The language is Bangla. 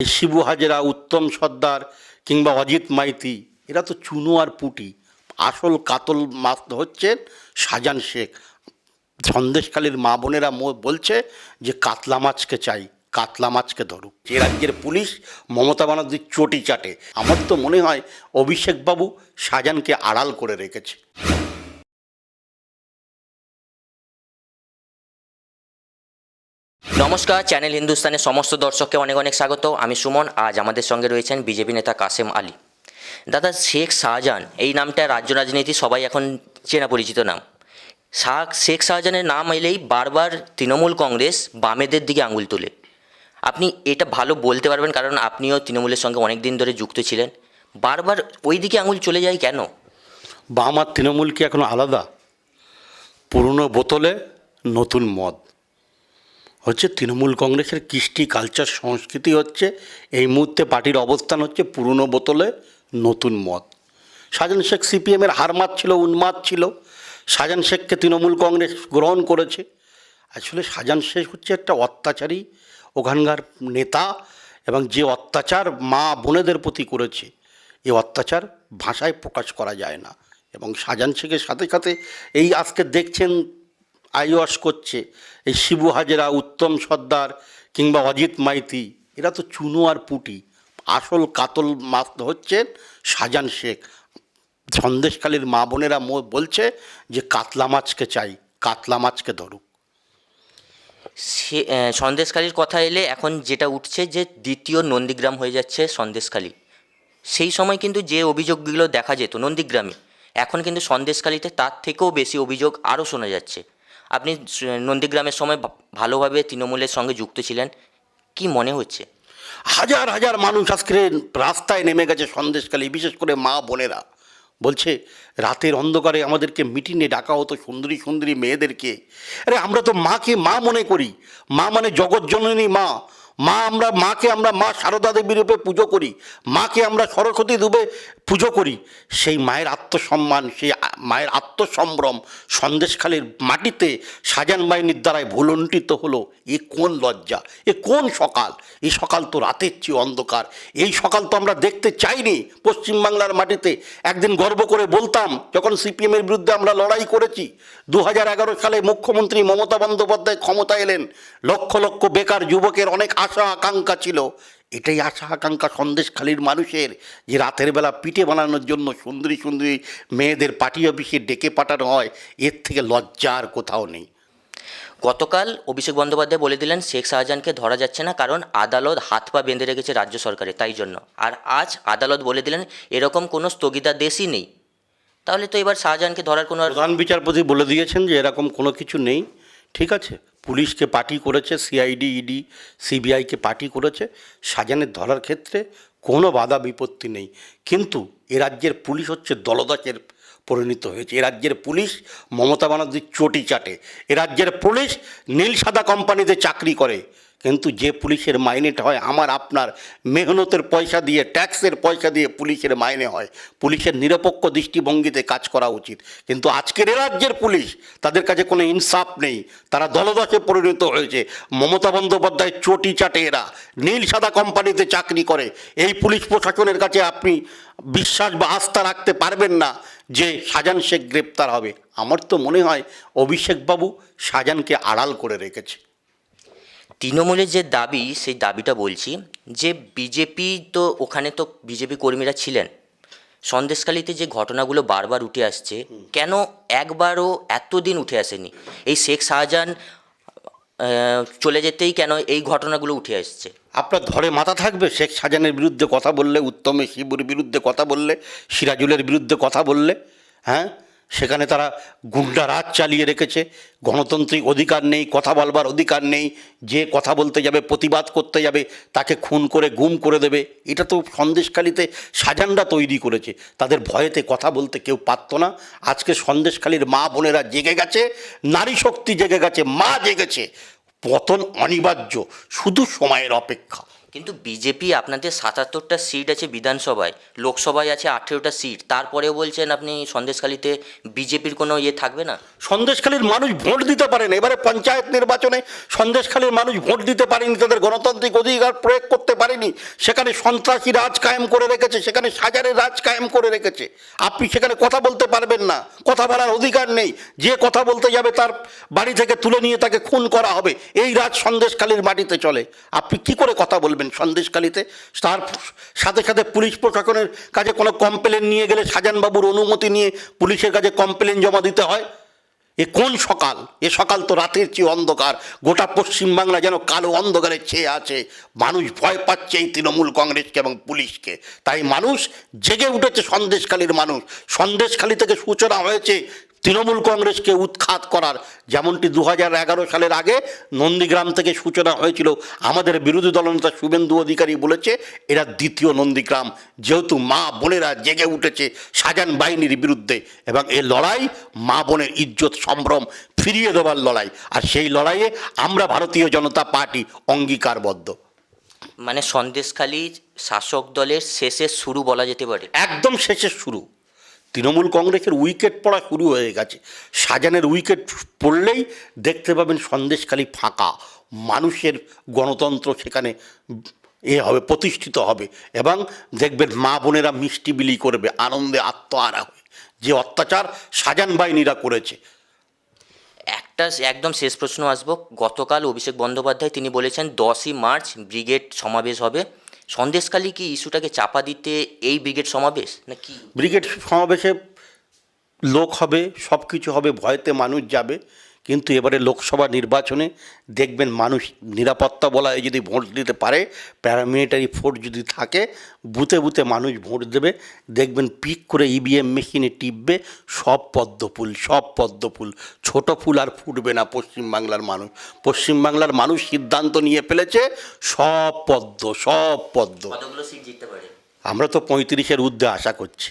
শিবু হাজেরা, উত্তম সর্দার কিংবা অজিত মাইতি, এরা তো চুনো আর পুটি। আসল কাতল মাছ হচ্ছেন শাহজান শেখ। সন্দেশকালীর মা বোনেরা বলছে যে কাতলা মাছকে চাই, কাতলা মাছকে ধরুক। যে রাজ্যের পুলিশ মমতা ব্যানার্জির চটি চাটে। আমার তো মনে হয় অভিষেকবাবু শাহজানকে আড়াল করে রেখেছে। নমস্কার, চ্যানেল হিন্দুস্তানের সমস্ত দর্শককে অনেক অনেক স্বাগত। আমি সুমন, আজ আমাদের সঙ্গে রয়েছেন বিজেপি নেতা কাসেম আলী। দাদা, শেখ শাহজাহান, এই নামটা রাজ্য রাজনীতি সবাই এখন চেনা পরিচিত নাম। শাহ শেখ শাহজাহানের নাম এলেই বারবার তৃণমূল কংগ্রেস বামেদের দিকে আঙুল তোলে। আপনি এটা ভালো বলতে পারবেন, কারণ আপনিও তৃণমূলের সঙ্গে অনেক দিন ধরে যুক্ত ছিলেন। বারবার ওই দিকে আঙুল চলে যায় কেন? বাম আর তৃণমূল কি এখন আলাদা? পুরনো বোতলে নতুন মদ। হচ্ছে তৃণমূল কংগ্রেসের কৃষ্টি কালচার সংস্কৃতি হচ্ছে, এই মুহূর্তে পার্টির অবস্থান হচ্ছে পুরনো বোতলে নতুন মদ। শাহজাহান শেখ সিপিএমের হার ছিল উন্মাদ ছিল। শাহজাহান শেখকে তৃণমূল কংগ্রেস গ্রহণ করেছে। আসলে শাহজাহান শেখ হচ্ছে একটা অত্যাচারী, ওখানকার নেতা এবং যে অত্যাচার মা বোনেদের প্রতি করেছে, এই অত্যাচার ভাষায় প্রকাশ করা যায় না। এবং শাহজাহান শেখের সাথে সাথে এই আজকে দেখছেন আইওয়াস করছে। এই শিবু হাজেরা উত্তম সর্দার কিংবা অজিত মাইতি এরা তো চুনো আর পুটি। আসল কাতল মাছ হচ্ছেন শাহজাহান শেখ। সন্দেশকালীর মা বোনেরা বলছে যে কাতলা মাছকে চাই কাতলা মাছকে ধরুক। সে আহ, সন্দেশখালির কথা এলে এখন যেটা উঠছে যে দ্বিতীয় নন্দীগ্রাম হয়ে যাচ্ছে সন্দেশখালি। সেই সময় কিন্তু যে অভিযোগগুলো দেখা যেত নন্দীগ্রামে এখন কিন্তু সন্দেশখালিতে তার থেকেও বেশি অভিযোগ আরও শোনা যাচ্ছে। আপনি নন্দীগ্রামের সময় ভালোভাবে তৃণমূলের সঙ্গে যুক্ত ছিলেন, কি মনে হচ্ছে? হাজার হাজার মানুষ আজকে রাস্তায় নেমে গেছে সন্দেশকালে বিশেষ করে মা বোনেরা। বলছে, রাতের অন্ধকারে আমাদেরকে মিটিংয়ে ডাকা হতো সুন্দরী সুন্দরী মেয়েদেরকে। আরে, আমরা তো মাকে মা মনে করি। মা মানে জগৎজননী মা। মা আমরা, মাকে আমরা, মা সারদা দেবী রূপে পুজো করি, মাকে আমরা সরস্বতী রূপে পুজো করি। সেই মায়ের আত্মসম্মান, সেই মায়ের আত্মসম্ভ্রম সন্দেশখালীর মাটিতে সাজান বাহিনীর দ্বারায় ভুলণ্ঠিত হলো, এ কোন লজ্জা, এ কোন সকাল? এই সকাল তো রাতের চেয়ে অন্ধকার। এই সকাল তো আমরা দেখতে চাইনি পশ্চিমবাংলার মাটিতে। একদিন গর্ব করে বলতাম, যখন সিপিএমের বিরুদ্ধে আমরা লড়াই করেছি দু হাজার এগারো সালে মুখ্যমন্ত্রী মমতা বন্দ্যোপাধ্যায় ক্ষমতা এলেন, লক্ষ লক্ষ বেকার যুবকের অনেক আশা আকাঙ্ক্ষা ছিল। এটাই আশা আকাঙ্ক্ষা সন্দেশখালীর মানুষের যে রাতের বেলা পিঠে বানানোর জন্য সুন্দরী সুন্দরী মেয়েদের পার্টি অফিসে ডেকে পাঠানো হয় এর থেকে লজ্জা আর কোথাও নেই। গতকাল অভিষেক বন্দ্যোপাধ্যায় বলে দিলেন শেখ শাহজাহানকে ধরা যাচ্ছে না কারণ আদালত হাত পা বেঁধে রেখেছে রাজ্য সরকারে তাই জন্য। আর আজ আদালত বলে দিলেন এরকম কোনো স্থগিতাদেশই নেই। তাহলে তো এবার শাহজাহানকে ধরার কোনো প্রধান বিচারপতি বলে দিয়েছেন যে এরকম কোনো কিছু নেই। ঠিক আছে? পুলিশকে পার্টি করেছে সিআইডি ইডি সিবিআইকে পার্টি করেছে। সাজানের ধরার ক্ষেত্রে কোনো বাধা বিপত্তি নেই। কিন্তু এ রাজ্যের পুলিশ হচ্ছে দলদাসের পরিণত হয়েছে। এ রাজ্যের পুলিশ মমতা ব্যানার্জির চটি চাটে। এ রাজ্যের পুলিশ নীল সাদা কোম্পানিতে চাকরি করে। কিন্তু যে পুলিশের মাইনেটা হয়, আমার আপনার মেহনতের পয়সা দিয়ে, ট্যাক্সের পয়সা দিয়ে পুলিশের মাইনে হয়। পুলিশের নিরপেক্ষ দৃষ্টিভঙ্গিতে কাজ করা উচিত। কিন্তু আজকের রাজ্যের পুলিশ, তাদের কাছে কোনো ইনসাফ নেই। তারা দলদশে পরিণত হয়েছে। মমতা বন্দ্যোপাধ্যায় চটি চাটে এরা। নীল সাদা কোম্পানিতে চাকরি করে। এই পুলিশ প্রশাসনের কাছে আপনি বিশ্বাস বা আস্থা রাখতে পারবেন না যে শাহজাহান শেখ গ্রেপ্তার হবে। আমার তো মনে হয় অভিষেকবাবু শাহজাহানকে আড়াল করে রেখেছে। তৃণমূলের যে দাবি, সেই দাবিটা বলছি যে বিজেপি তো ওখানে তো বিজেপি কর্মীরা ছিলেন। সন্দেশকালীতে যে ঘটনাগুলো বারবার উঠে আসছে, কেন একবারও এতদিন উঠে আসেনি? এই শেখ শাহজাহান চলে যেতেই কেন এই ঘটনাগুলো উঠে আসছে? আপনার ধরে মাথা থাকবে? শেখ শাহজাহানের বিরুদ্ধে কথা বললে, উত্তমে শিবুর বিরুদ্ধে কথা বললে, সিরাজুলের বিরুদ্ধে কথা বললে হ্যাঁ? সেখানে তারা গুন্ডা রাজ চালিয়ে রেখেছে। গণতান্ত্রিক অধিকার নেই, কথা বলবার অধিকার নেই। যে কথা বলতে যাবে, প্রতিবাদ করতে যাবে, তাকে খুন করে, গুম করে দেবে। এটা তো সন্দেশখালিতে সাজানরা তৈরি করেছে। তাদের ভয়েতে কথা বলতে কেউ পারতো না। আজকে সন্দেশখালির মা বোনেরা জেগে গেছে, নারী শক্তি জেগে গেছে, মা জেগেছে। পতন অনিবার্য, শুধু সময়ের অপেক্ষা। কিন্তু বিজেপি আপনাদের সাতাত্তরটা সিট আছে বিধানসভায়, লোকসভায় আছে আঠেরোটা সিট তারপরেও বলছেন আপনি সন্দেশখালিতে বিজেপির কোনো ইয়ে থাকবে না? সন্দেশখালীর মানুষ ভোট দিতে পারেন, এবারে পঞ্চায়েত নির্বাচনে সন্দেশখালীর মানুষ ভোট দিতে পারেনি, তাদের গণতান্ত্রিক অধিকার প্রয়োগ করতে পারেনি, সেখানে সন্ত্রাসী রাজ কায়েম করে রেখেছে, সেখানে সাজারের রাজ কায়েম করে রেখেছে, আপনি সেখানে কথা বলতে পারবেন না, কথা বলার অধিকার নেই, যে কথা বলতে যাবে তার বাড়ি থেকে তুলে নিয়ে তাকে খুন করা হবে, এই রাজ সন্দেশখালীর মাটিতে চলে, আপনি কি করে কথা বলবেন? সন্দেশখালীতে। তার সাথে সাথে পুলিশ প্রশাসনের কাছে কোনো কমপ্লেন নিয়ে গেলে সাজানবাবুর অনুমতি নিয়ে পুলিশের কাছে কমপ্লেন জমা দিতে হয়। এ কোন সকাল? এ সকাল তো রাতের চেয়ে অন্ধকার। গোটা পশ্চিমবাংলা যেন কালো অন্ধকারে ছেয়ে আছে। মানুষ ভয় পাচ্ছে এই তৃণমূল কংগ্রেসকে এবং পুলিশকে। তাই মানুষ জেগে উঠেছে সন্দেশখালীর মানুষ। সন্দেশখালী থেকে সূচনা হয়েছে তৃণমূল কংগ্রেসকে উৎখাত করার যেমনটি দু হাজার এগারো সালের আগে নন্দীগ্রাম থেকে সূচনা হয়েছিল। আমাদের বিরোধী দলনেতা শুভেন্দু অধিকারী বলেছে এরা দ্বিতীয় নন্দীগ্রাম। যেহেতু মা বোনেরা জেগে উঠেছে সাজান বাহিনীর বিরুদ্ধে এবং এই লড়াই মা বোনের ইজ্জত সম্ভ্রম ফিরিয়ে দেওয়ার লড়াই। আর সেই লড়াইয়ে আমরা ভারতীয় জনতা পার্টি অঙ্গীকারবদ্ধ। মানে সন্দেশখালি শাসক দলের শেষের শুরু বলা যেতে পারে। একদম শেষের শুরু। তৃণমূল কংগ্রেসের উইকেট পড়া শুরু হয়ে গেছে। সাজানের উইকেট পড়লেই দেখতে পাবেন সন্দেশখালি ফাঁকা। মানুষের গণতন্ত্র সেখানে এ হবে, প্রতিষ্ঠিত হবে এবং দেখবেন মা বোনেরা মিষ্টি বিলি করবে, আনন্দে আত্মহারা হয়ে। যে অত্যাচার সাজান বাহিনীরা করেছে। একটা একদম শেষ প্রশ্ন আসব। গতকাল অভিষেক বন্দ্যোপাধ্যায় তিনি বলেছেন, দশই মার্চ ব্রিগেড সমাবেশ হবে। সন্দেশখালী কি ইস্যুটাকে চাপা দিতে এই ব্রিগেড সমাবেশ, না কি? ব্রিগেড সমাবেশে লোক হবে সব কিছু হবে, ভয়তে মানুষ যাবে। কিন্তু এবারে লোকসভা নির্বাচনে দেখবেন মানুষ নিরাপত্তা বলায় যদি ভোট দিতে পারে প্যারামিলিটারি ফোর্স যদি থাকে বুথে বুথে মানুষ ভোট দেবে। দেখবেন পিক করে ইভিএম মেশিনে টিপবে সব পদ্ম ফুল সব পদ্ম ফুল। ছোট ফুল আর ফুটবে না পশ্চিমবাংলার মানুষ। পশ্চিমবাংলার মানুষ সিদ্ধান্ত নিয়ে ফেলেছে সব পদ্ম সব পদ্ম। আমরা তো পঁয়ত্রিশের ঊর্ধ্বে আশা করছি।